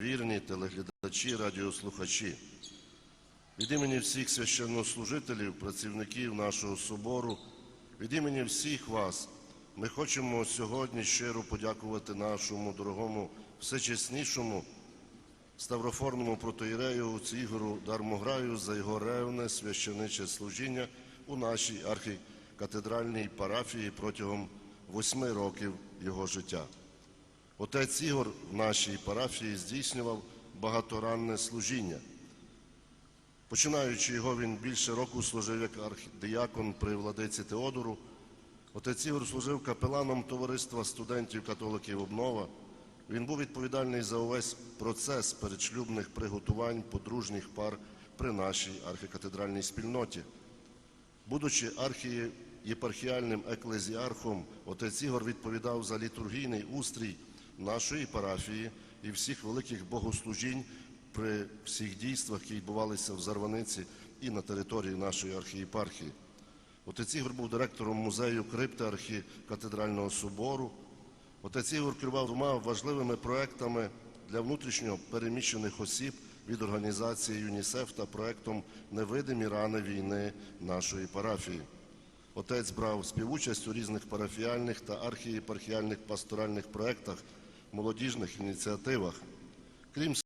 Вірні телеглядачі, радіослухачі. Від імені всіх священнослужителів, працівників нашого собору, від імені всіх вас ми хочемо сьогодні щиро подякувати нашому дорогому всечеснішому ставроформному протоїрею Ігору Дармограю за його ревне священиче служіння у нашій архікатедральній парафії протягом восьми років його життя. Отець Ігор в нашій парафії здійснював багаторанне служіння. Починаючи його, він більше року служив як архідіякон при владиці Теодору. Отець Ігор служив капеланом товариства студентів католиків обнова. Він був відповідальний за увесь процес передшлюбних приготувань подружніх пар при нашій архікатедральній спільноті. Будучи архієпархіальним еклезіархом, отець Ігор відповідав за літургійний устрій нашої парафії і всіх великих богослужінь при всіх дійствах, які відбувалися в Зарваниці і на території нашої архієпархії. Отець Ігор був директором музею крипти архікатедрального собору. Отець Ігор керував двома важливими проектами для внутрішньо переміщених осіб від організації ЮНІСЕФ та проектом Невидимі рани війни нашої парафії. Отець брав співучасть у різних парафіальних та архієпархіальних пасторальних проектах, молодіжних ініціативах. Крім